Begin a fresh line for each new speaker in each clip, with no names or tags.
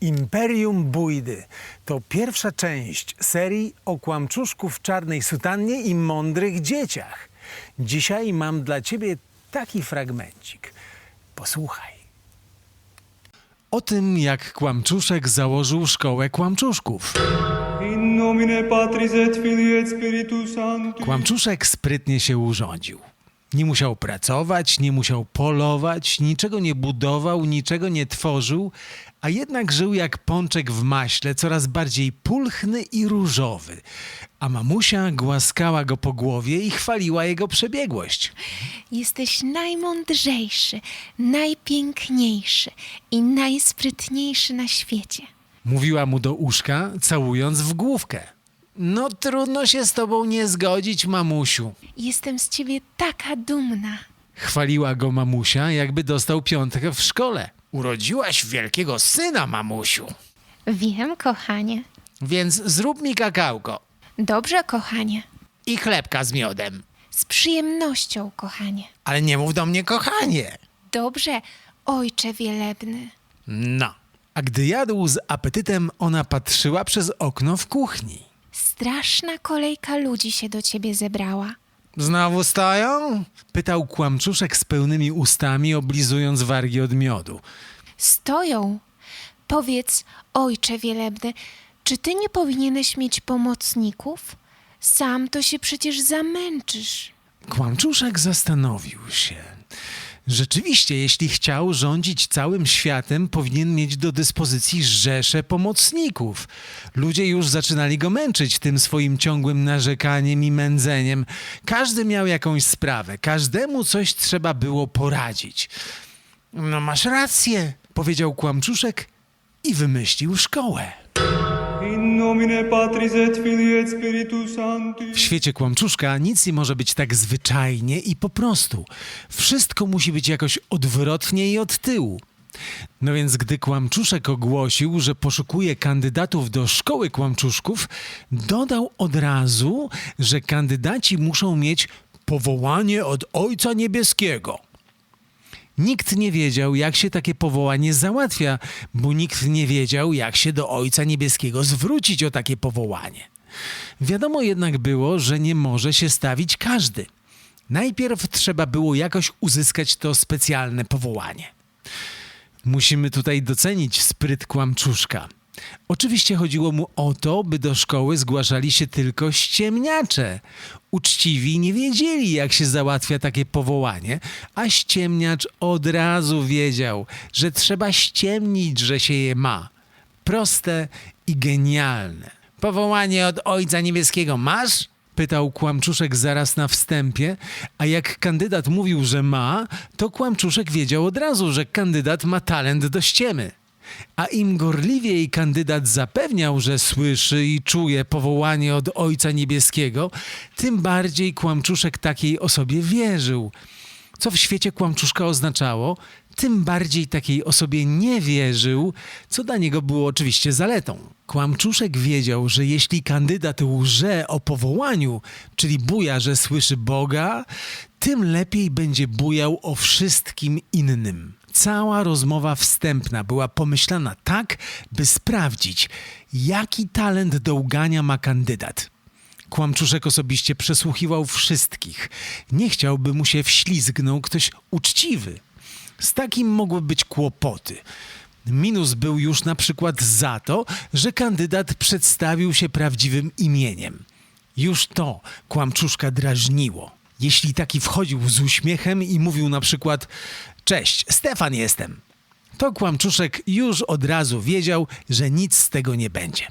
Imperium Bójdy to pierwsza część serii o kłamczuszku w czarnej sutannie i mądrych dzieciach. Dzisiaj mam dla ciebie taki fragmencik. Posłuchaj. O tym, jak Kłamczuszek założył szkołę kłamczuszków.
In nomine Patris et Filii et Spiritus Sancti.
Kłamczuszek sprytnie się urządził. Nie musiał pracować, nie musiał polować, niczego nie budował, niczego nie tworzył, a jednak żył jak pączek w maśle, coraz bardziej pulchny i różowy. A mamusia głaskała go po głowie i chwaliła jego przebiegłość.
Jesteś najmądrzejszy, najpiękniejszy i najsprytniejszy na świecie.
Mówiła mu do uszka, całując w główkę. No trudno się z tobą nie zgodzić, mamusiu.
Jestem z ciebie taka dumna.
Chwaliła go mamusia, jakby dostał piątkę w szkole. Urodziłaś wielkiego syna, mamusiu.
Wiem, kochanie.
Więc zrób mi kakałko
Dobrze, kochanie.
i chlebka z miodem.
Z przyjemnością, kochanie.
Ale nie mów do mnie kochanie.
Dobrze, ojcze wielebny.
No. A gdy jadł z apetytem, ona patrzyła przez okno w kuchni.
Straszna kolejka ludzi się do ciebie zebrała.
Znowu stoją? Pytał kłamczuszek z pełnymi ustami, oblizując wargi od miodu.
Stoją. Powiedz, ojcze wielebny, czy ty nie powinieneś mieć pomocników? Sam to się przecież zamęczysz.
Kłamczuszek zastanowił się. Rzeczywiście, jeśli chciał rządzić całym światem, powinien mieć do dyspozycji rzesze pomocników. Ludzie już zaczynali go męczyć tym swoim ciągłym narzekaniem i mędzeniem. Każdy miał jakąś sprawę, każdemu coś trzeba było poradzić. No masz rację, powiedział Kłamczuszek i wymyślił szkołę. W świecie kłamczuszka nic nie może być tak zwyczajnie i po prostu. Wszystko musi być jakoś odwrotnie i od tyłu. No więc gdy kłamczuszek ogłosił, że poszukuje kandydatów do szkoły kłamczuszków, dodał od razu, że kandydaci muszą mieć powołanie od Ojca Niebieskiego. Nikt nie wiedział, jak się takie powołanie załatwia, bo nikt nie wiedział, jak się do Ojca Niebieskiego zwrócić o takie powołanie. Wiadomo jednak było, że nie może się stawić każdy. Najpierw trzeba było jakoś uzyskać to specjalne powołanie. Musimy tutaj docenić spryt kłamczuszka. Oczywiście chodziło mu o to, by do szkoły zgłaszali się tylko ściemniacze. Uczciwi nie wiedzieli, jak się załatwia takie powołanie, a ściemniacz od razu wiedział, że trzeba ściemnić, że się je ma. Proste i genialne. Powołanie od Ojca Niebieskiego masz? Pytał Kłamczuszek zaraz na wstępie, a jak kandydat mówił, że ma, to Kłamczuszek wiedział od razu, że kandydat ma talent do ściemy. A im gorliwiej kandydat zapewniał, że słyszy i czuje powołanie od Ojca Niebieskiego, tym bardziej Kłamczuszek takiej osobie wierzył. Co w świecie Kłamczuszka oznaczało, tym bardziej takiej osobie nie wierzył, co dla niego było oczywiście zaletą. Kłamczuszek wiedział, że jeśli kandydat łże o powołaniu, czyli buja, że słyszy Boga, tym lepiej będzie bujał o wszystkim innym. Cała rozmowa wstępna była pomyślana tak, by sprawdzić, jaki talent do łgania ma kandydat. Kłamczuszek osobiście przesłuchiwał wszystkich. Nie chciał, by mu się wślizgnął ktoś uczciwy. Z takim mogły być kłopoty. Minus był już na przykład za to, że kandydat przedstawił się prawdziwym imieniem. Już to kłamczuszka drażniło. Jeśli taki wchodził z uśmiechem i mówił na przykład Cześć, Stefan jestem, to kłamczuszek już od razu wiedział, że nic z tego nie będzie.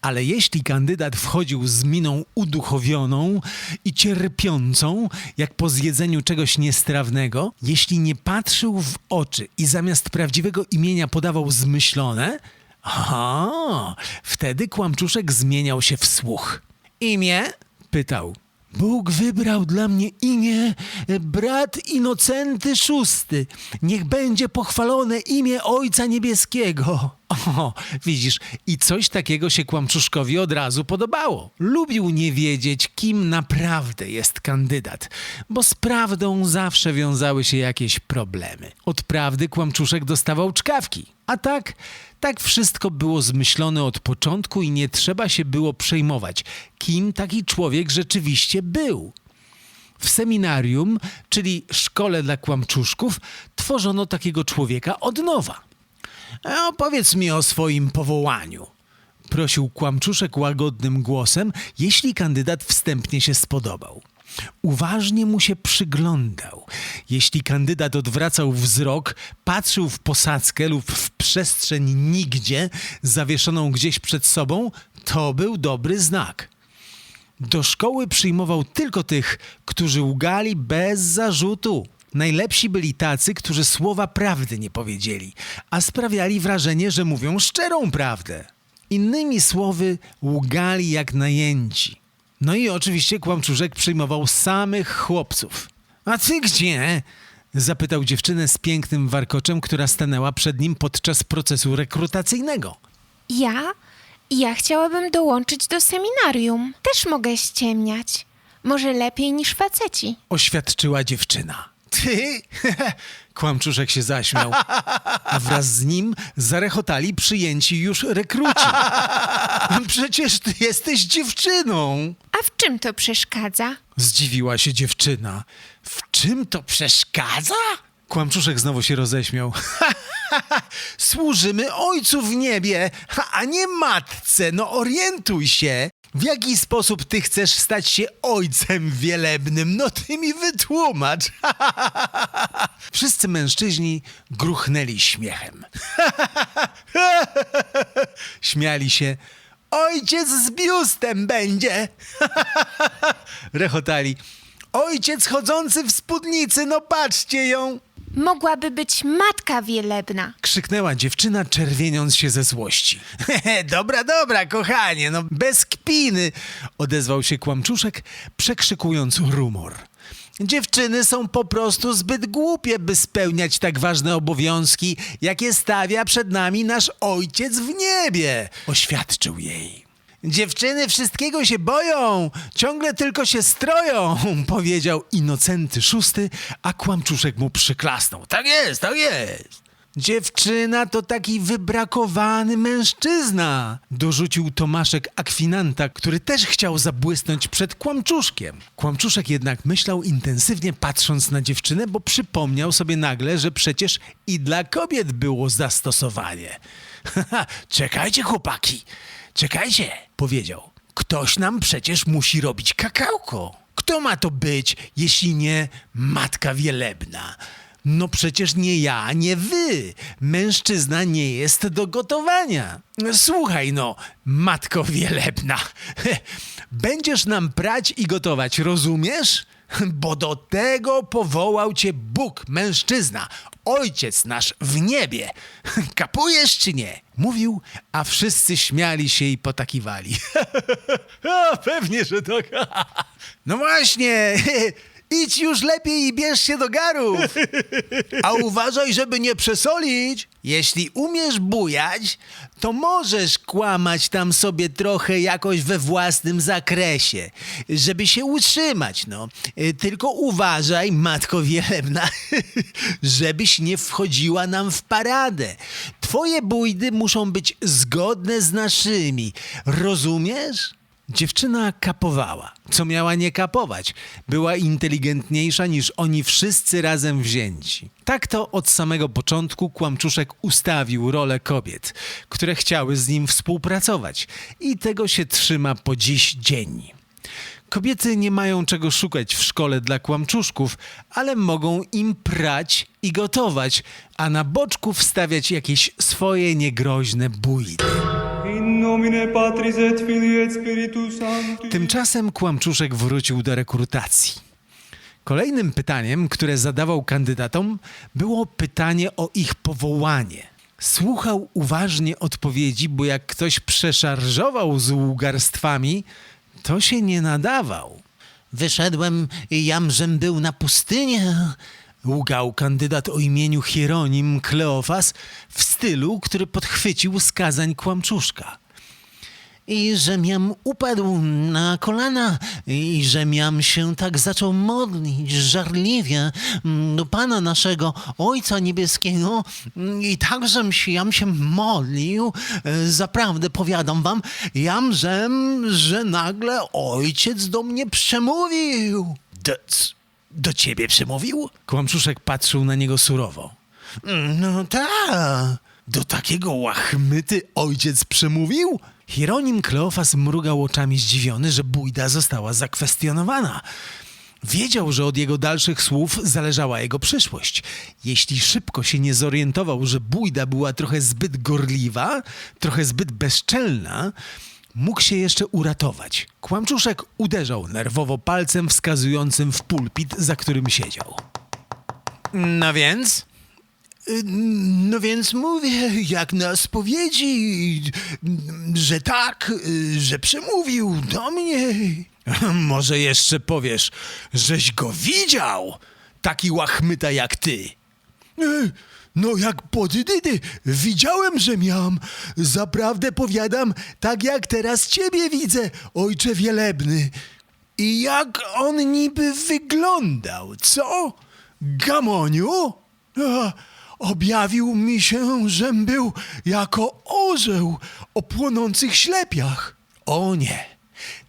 Ale jeśli kandydat wchodził z miną uduchowioną i cierpiącą, jak po zjedzeniu czegoś niestrawnego, jeśli nie patrzył w oczy i zamiast prawdziwego imienia podawał zmyślone, aha, wtedy kłamczuszek zmieniał się w słuch. Imię? pytał. Bóg wybrał dla mnie imię e, brat Inocenty Szósty. Niech będzie pochwalone imię Ojca Niebieskiego. O, widzisz, i coś takiego się Kłamczuszkowi od razu podobało. Lubił nie wiedzieć, kim naprawdę jest kandydat, bo z prawdą zawsze wiązały się jakieś problemy. Od prawdy Kłamczuszek dostawał czkawki, a tak Tak wszystko było zmyślone od początku i nie trzeba się było przejmować, kim taki człowiek rzeczywiście był. W seminarium, czyli szkole dla kłamczuszków, tworzono takiego człowieka od nowa. E, Opowiedz mi o swoim powołaniu. Prosił kłamczuszek łagodnym głosem, jeśli kandydat wstępnie się spodobał. Uważnie mu się przyglądał. Jeśli kandydat odwracał wzrok, patrzył w posadzkę lub w przestrzeń nigdzie, zawieszoną gdzieś przed sobą, to był dobry znak. Do szkoły przyjmował tylko tych, którzy łgali bez zarzutu. Najlepsi byli tacy, którzy słowa prawdy nie powiedzieli, a sprawiali wrażenie, że mówią szczerą prawdę. Innymi słowy, łgali jak najęci. No i oczywiście kłamczuszek przyjmował samych chłopców. A ty gdzie? Zapytał dziewczynę z pięknym warkoczem, która stanęła przed nim podczas procesu rekrutacyjnego.
Ja? Ja chciałabym dołączyć do seminarium. Też mogę ściemniać. Może lepiej niż faceci.
oświadczyła dziewczyna. Ty? Kłamczuszek się zaśmiał, a wraz z nim zarechotali przyjęci już rekruci. Przecież ty jesteś dziewczyną!
A w czym to przeszkadza?
Zdziwiła się dziewczyna. W czym to przeszkadza? Kłamczuszek znowu się roześmiał. Służymy Ojcu w niebie, a nie matce. No orientuj się. W jaki sposób ty chcesz stać się ojcem wielebnym? No ty mi wytłumacz. Wszyscy mężczyźni gruchnęli śmiechem. Śmiali się. Ojciec z biustem będzie. Rechotali. Ojciec chodzący w spódnicy, no patrzcie ją!
Mogłaby być matka wielebna.
Krzyknęła dziewczyna, czerwieniąc się ze złości. dobra, dobra, kochanie, no bez kpiny! Odezwał się kłamczuszek, przekrzykując rumor. Dziewczyny są po prostu zbyt głupie, by spełniać tak ważne obowiązki, jakie stawia przed nami nasz ojciec w niebie, oświadczył jej. Dziewczyny wszystkiego się boją, ciągle tylko się stroją, powiedział Inocenty szósty, a kłamczuszek mu przyklasnął. Tak jest, tak jest. Dziewczyna to taki wybrakowany mężczyzna, dorzucił Tomaszek Akwinanta, który też chciał zabłysnąć przed kłamczuszkiem. Kłamczuszek jednak myślał intensywnie patrząc na dziewczynę, bo przypomniał sobie nagle, że przecież i dla kobiet było zastosowanie. Czekajcie, chłopaki, czekajcie, powiedział. Ktoś nam przecież musi robić kakałko. Kto ma to być, jeśli nie matka wielebna? No przecież nie ja, nie wy. Mężczyzna nie jest do gotowania. Słuchaj no, matko wielebna. Będziesz nam prać i gotować, rozumiesz? Bo do tego powołał cię Bóg, mężczyzna, ojciec nasz w niebie. Kapujesz czy nie? Mówił, a wszyscy śmiali się i potakiwali. pewnie, że tak. no właśnie. Idź już lepiej i bierz się do garów. A uważaj, żeby nie przesolić. Jeśli umiesz bujać, to możesz kłamać tam sobie trochę jakoś we własnym zakresie, żeby się utrzymać, no. Y, Tylko uważaj, matko wielebna, żebyś nie wchodziła nam w paradę. Twoje bójdy muszą być zgodne z naszymi. Rozumiesz? Dziewczyna kapowała. Co miała nie kapować? Była inteligentniejsza niż oni wszyscy razem wzięci. Tak to od samego początku Kłamczuszek ustawił rolę kobiet, które chciały z nim współpracować i tego się trzyma po dziś dzień. Kobiety nie mają czego szukać w szkole dla kłamczuszków, ale mogą im prać i gotować, a na boczku wstawiać jakieś swoje niegroźne bójdy.
In nomine Patris et Filii et Spiritus Sancti.
Tymczasem Kłamczuszek wrócił do rekrutacji. Kolejnym pytaniem, które zadawał kandydatom, było pytanie o ich powołanie. Słuchał uważnie odpowiedzi, bo jak ktoś przeszarżował z łgarstwami, to się nie nadawał. Wyszedłem i jamżem był na pustynię, łgał kandydat o imieniu Hieronim Kleofas w stylu, który podchwycił skazań Kłamczuszka.
I że miam upadł na kolana i że miam się tak zaczął modlić żarliwie mm, do Pana naszego Ojca Niebieskiego i także się, jam się modlił, zaprawdę powiadam wam, jamżem, że nagle Ojciec do mnie przemówił.
Do, do ciebie przemówił? Kłamczuszek patrzył na niego surowo.
No tak.
Do takiego łachmyty ojciec przemówił? Hieronim Kleofas mrugał oczami zdziwiony, że bójda została zakwestionowana. Wiedział, że od jego dalszych słów zależała jego przyszłość. Jeśli szybko się nie zorientował, że bójda była trochę zbyt gorliwa, trochę zbyt bezczelna, mógł się jeszcze uratować. Kłamczuszek uderzał nerwowo palcem wskazującym w pulpit, za którym siedział. No więc?
No więc mówię, jak na spowiedzi, że tak, że przemówił do mnie.
Może jeszcze powiesz, żeś go widział? Taki łachmyta jak ty.
No jak podydydy, widziałem, że miałem. Zaprawdę powiadam, tak jak teraz ciebie widzę, ojcze wielebny. I jak on niby wyglądał, co? Gamoniu? Objawił mi się, żem był jako orzeł o płonących ślepiach.
O nie,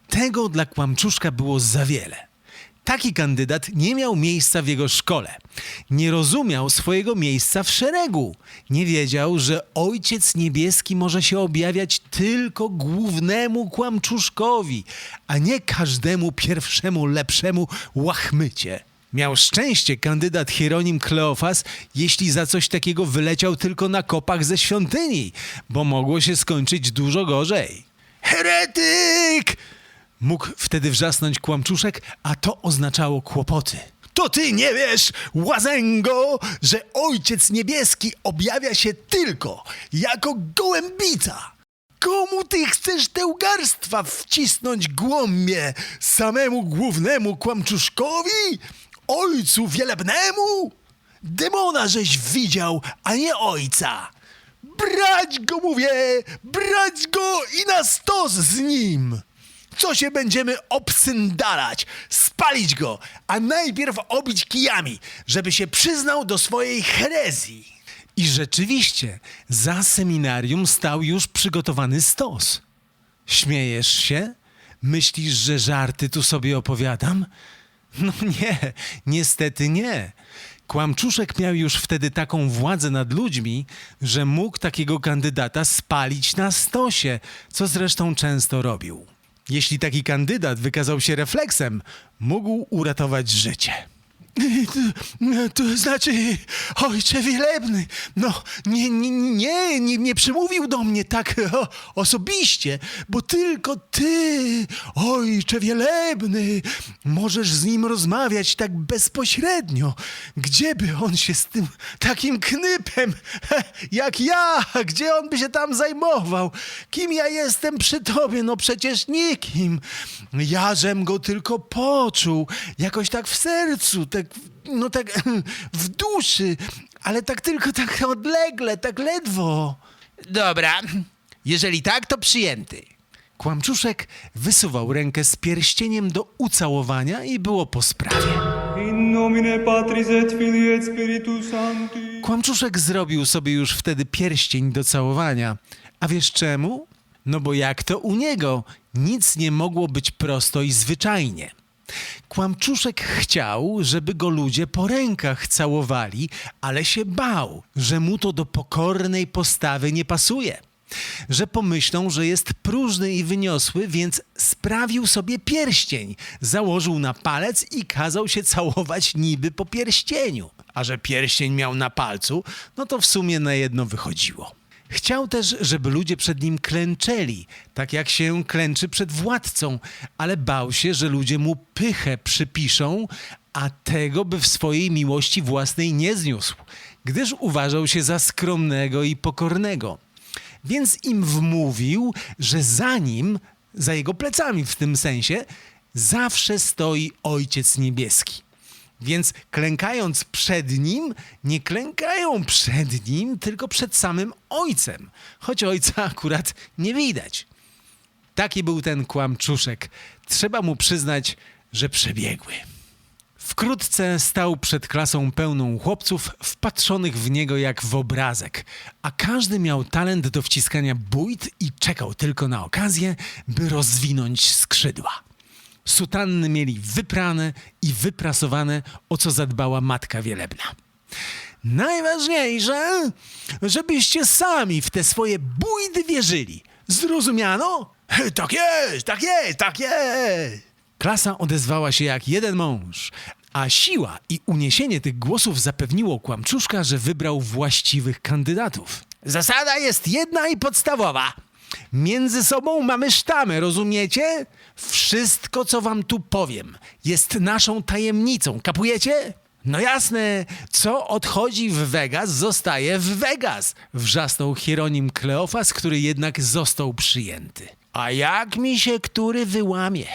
tego dla kłamczuszka było za wiele. Taki kandydat nie miał miejsca w jego szkole. Nie rozumiał swojego miejsca w szeregu. Nie wiedział, że Ojciec Niebieski może się objawiać tylko głównemu kłamczuszkowi, a nie każdemu pierwszemu lepszemu łachmycie. Miał szczęście kandydat Hieronim Kleofas, jeśli za coś takiego wyleciał tylko na kopach ze świątyni, bo mogło się skończyć dużo gorzej. Heretyk! Mógł wtedy wrzasnąć kłamczuszek, a to oznaczało kłopoty.
To ty nie wiesz, łazęgo, że Ojciec Niebieski objawia się tylko jako gołębica. Komu ty chcesz tę garstwa wcisnąć głąbie? Samemu głównemu kłamczuszkowi? Ojcu wielebnemu? Demona żeś widział, a nie ojca. Brać go mówię, brać go i na stos z nim. Co się będziemy obsyndalać? Spalić go, a najpierw obić kijami, żeby się przyznał do swojej herezji.
I rzeczywiście, za seminarium stał już przygotowany stos. Śmiejesz się? Myślisz, że żarty tu sobie opowiadam? No nie, niestety nie. Kłamczuszek miał już wtedy taką władzę nad ludźmi, że mógł takiego kandydata spalić na stosie, co zresztą często robił. Jeśli taki kandydat wykazał się refleksem, mógł uratować życie.
To, znaczy, ojcze wielebny, no nie, nie, nie, nie, nie przemówił do mnie tak o, osobiście, bo tylko ty, ojcze wielebny, możesz z nim rozmawiać tak bezpośrednio. Gdzieby on się z tym takim knypem, jak ja, gdzie on by się tam zajmował? Kim ja jestem przy tobie? No przecież nikim. Ja żem go tylko poczuł, jakoś tak w sercu, tak, no tak w duszy, ale tak tylko tak odlegle, tak ledwo.
Dobra, jeżeli tak, to przyjęty. Kłamczuszek wysuwał rękę z pierścieniem do ucałowania i było po sprawie.
In nomine Patris et Filii et Spiritus Sancti.
Kłamczuszek zrobił sobie już wtedy pierścień do całowania. A wiesz czemu? No bo jak to u niego, nic nie mogło być prosto i zwyczajnie. Kłamczuszek chciał, żeby go ludzie po rękach całowali, ale się bał, że mu to do pokornej postawy nie pasuje. Że pomyślą, że jest próżny i wyniosły, więc sprawił sobie pierścień, założył na palec i kazał się całować niby po pierścieniu. A że pierścień miał na palcu, no to w sumie na jedno wychodziło. Chciał też, żeby ludzie przed nim klęczeli, tak jak się klęczy przed władcą, ale bał się, że ludzie mu pychę przypiszą, a tego by w swojej miłości własnej nie zniósł, gdyż uważał się za skromnego i pokornego. Więc im wmówił, że za nim, za jego plecami w tym sensie, zawsze stoi Ojciec Niebieski. Więc klękając przed nim, nie klękają przed nim, tylko przed samym Ojcem, choć Ojca akurat nie widać. Taki był ten kłamczuszek. Trzeba mu przyznać, że przebiegły. Wkrótce stał przed klasą pełną chłopców wpatrzonych w niego jak w obrazek, a każdy miał talent do wciskania bójt i czekał tylko na okazję, by rozwinąć skrzydła. Sutanny mieli wyprane i wyprasowane, o co zadbała matka wielebna. Najważniejsze, żebyście sami w te swoje bójdy wierzyli. Zrozumiano?
Tak jest, tak jest, tak jest.
Klasa odezwała się jak jeden mąż, a siła i uniesienie tych głosów zapewniło kłamczuszka, że wybrał właściwych kandydatów. Zasada jest jedna i podstawowa. Między sobą mamy sztamę, rozumiecie? Wszystko, co wam tu powiem, jest naszą tajemnicą, kapujecie? No jasne, co odchodzi w Vegas, zostaje w Vegas, wrzasnął Hieronim Kleofas, który jednak został przyjęty. A jak mi się który wyłamie?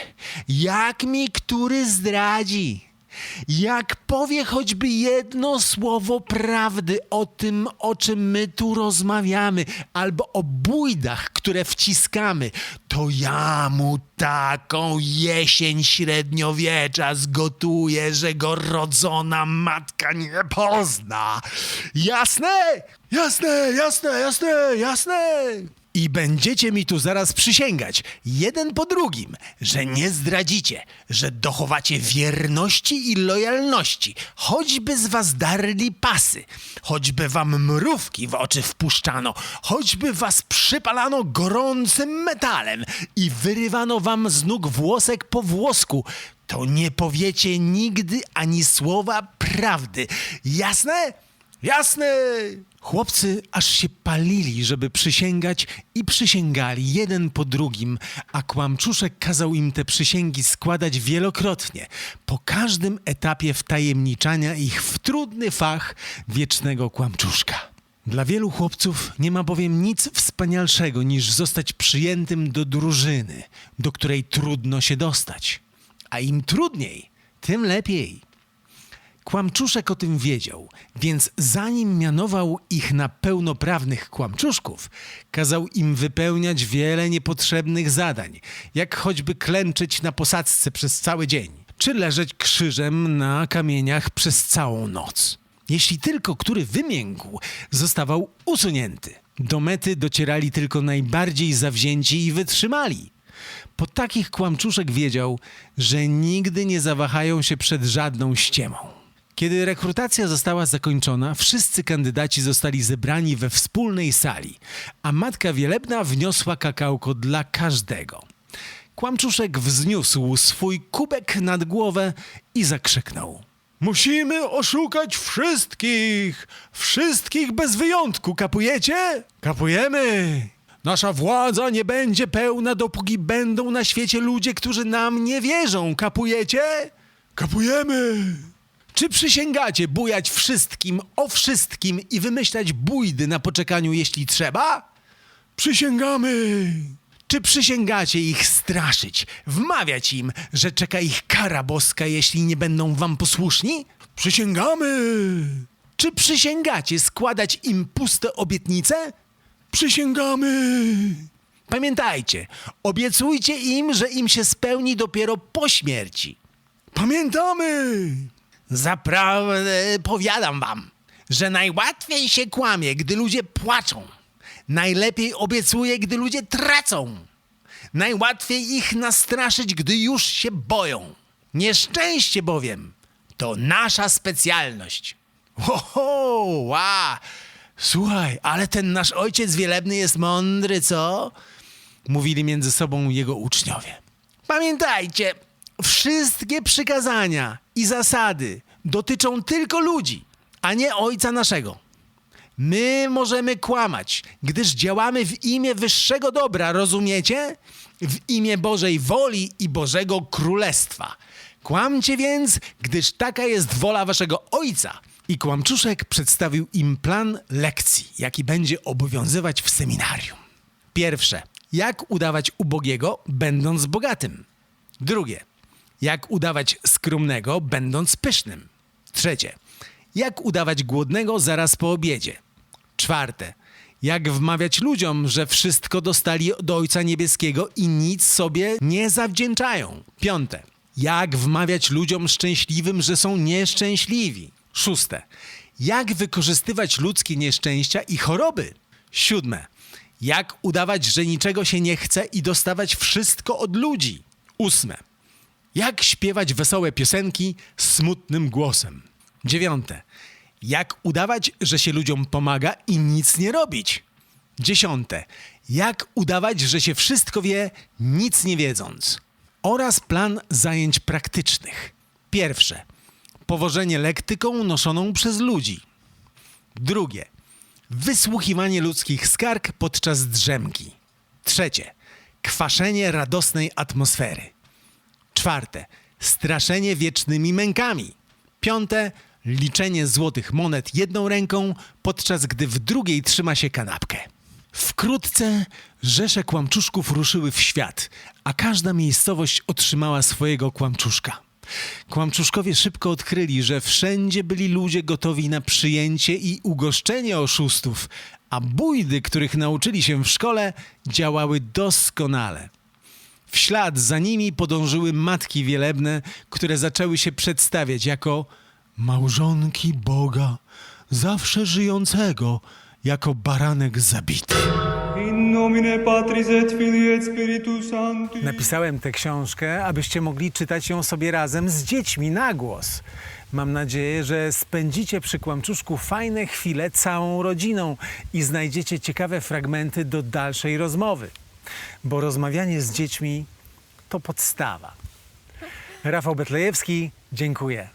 Jak mi który zdradzi? Jak powie choćby jedno słowo prawdy o tym, o czym my tu rozmawiamy, albo o bójdach, które wciskamy, to ja mu taką jesień średniowiecza zgotuję, że go rodzona matka nie pozna. Jasne?
Jasne, jasne, jasne, jasne.
I będziecie mi tu zaraz przysięgać, jeden po drugim, że nie zdradzicie, że dochowacie wierności i lojalności, choćby z was darli pasy, choćby wam mrówki w oczy wpuszczano, choćby was przypalano gorącym metalem i wyrywano wam z nóg włosek po włosku, to nie powiecie nigdy ani słowa prawdy. Jasne? Jasne! Chłopcy aż się palili, żeby przysięgać i przysięgali jeden po drugim, a kłamczuszek kazał im te przysięgi składać wielokrotnie, po każdym etapie wtajemniczania ich w trudny fach wiecznego kłamczuszka. Dla wielu chłopców nie ma bowiem nic wspanialszego niż zostać przyjętym do drużyny, do której trudno się dostać. A im trudniej, tym lepiej. Kłamczuszek o tym wiedział, więc zanim mianował ich na pełnoprawnych kłamczuszków, kazał im wypełniać wiele niepotrzebnych zadań, jak choćby klęczeć na posadzce przez cały dzień, czy leżeć krzyżem na kamieniach przez całą noc. Jeśli tylko który wymiękł, zostawał usunięty. Do mety docierali tylko najbardziej zawzięci i wytrzymali. Po takich kłamczuszek wiedział, że nigdy nie zawahają się przed żadną ściemą. Kiedy rekrutacja została zakończona, wszyscy kandydaci zostali zebrani we wspólnej sali, a matka wielebna wniosła kakałko dla każdego. Kłamczuszek wzniósł swój kubek nad głowę i zakrzyknął.
Musimy oszukać wszystkich. Wszystkich bez wyjątku, kapujecie?
Kapujemy! Nasza władza nie będzie pełna, dopóki będą na świecie ludzie, którzy nam nie wierzą. Kapujecie?
Kapujemy.
Czy przysięgacie bujać wszystkim o wszystkim i wymyślać bójdy na poczekaniu, jeśli trzeba?
Przysięgamy.
Czy przysięgacie ich straszyć, wmawiać im, że czeka ich kara boska, jeśli nie będą wam posłuszni?
Przysięgamy.
Czy przysięgacie składać im puste obietnice?
Przysięgamy.
Pamiętajcie, obiecujcie im, że im się spełni dopiero po śmierci.
Pamiętamy.
Zaprawdę powiadam wam, że najłatwiej się kłamie, gdy ludzie płaczą. Najlepiej obiecuje, gdy ludzie tracą. Najłatwiej ich nastraszyć, gdy już się boją. Nieszczęście bowiem to nasza specjalność. Oho, ła! Słuchaj, ale ten nasz ojciec wielebny jest mądry, co? Mówili między sobą jego uczniowie. Pamiętajcie, wszystkie przykazania i zasady dotyczą tylko ludzi, a nie ojca naszego. My możemy kłamać, gdyż działamy w imię wyższego dobra, rozumiecie? W imię Bożej woli i Bożego Królestwa. Kłamcie więc, gdyż taka jest wola waszego Ojca. I Kłamczuszek przedstawił im plan lekcji, jaki będzie obowiązywać w seminarium. Pierwsze, jak udawać ubogiego, będąc bogatym. Drugie, jak udawać skromnego, będąc pysznym. Trzecie, jak udawać głodnego zaraz po obiedzie. Czwarte, Jak wmawiać ludziom, że wszystko dostali od Ojca Niebieskiego i nic sobie nie zawdzięczają. Piąte. Jak wmawiać ludziom szczęśliwym, że są nieszczęśliwi. Szóste. Jak wykorzystywać ludzkie nieszczęścia i choroby. Siódme. Jak udawać, że niczego się nie chce i dostawać wszystko od ludzi. Ósme. Jak śpiewać wesołe piosenki smutnym głosem. Dziewiąte. Jak udawać, że się ludziom pomaga i nic nie robić. Dziesiąte. Jak udawać, że się wszystko wie, nic nie wiedząc. Oraz plan zajęć praktycznych. Pierwsze. Powożenie lektyką noszoną przez ludzi. Drugie. Wysłuchiwanie ludzkich skarg podczas drzemki. Trzecie. Kwaszenie radosnej atmosfery. Czwarte. Straszenie wiecznymi mękami. Piąte. Liczenie złotych monet jedną ręką, podczas gdy w drugiej trzyma się kanapkę. Wkrótce rzesze kłamczuszków ruszyły w świat, a każda miejscowość otrzymała swojego kłamczuszka. Kłamczuszkowie szybko odkryli, że wszędzie byli ludzie gotowi na przyjęcie i ugoszczenie oszustów, a bójdy, których nauczyli się w szkole, działały doskonale. W ślad za nimi podążyły matki wielebne, które zaczęły się przedstawiać jako małżonki Boga, zawsze żyjącego, jako baranek zabity. Napisałem tę książkę, abyście mogli czytać ją sobie razem z dziećmi na głos. Mam nadzieję, że spędzicie przy Kłamczuszku fajne chwile całą rodziną i znajdziecie ciekawe fragmenty do dalszej rozmowy. Bo rozmawianie z dziećmi to podstawa. Rafał Betlejewski, dziękuję.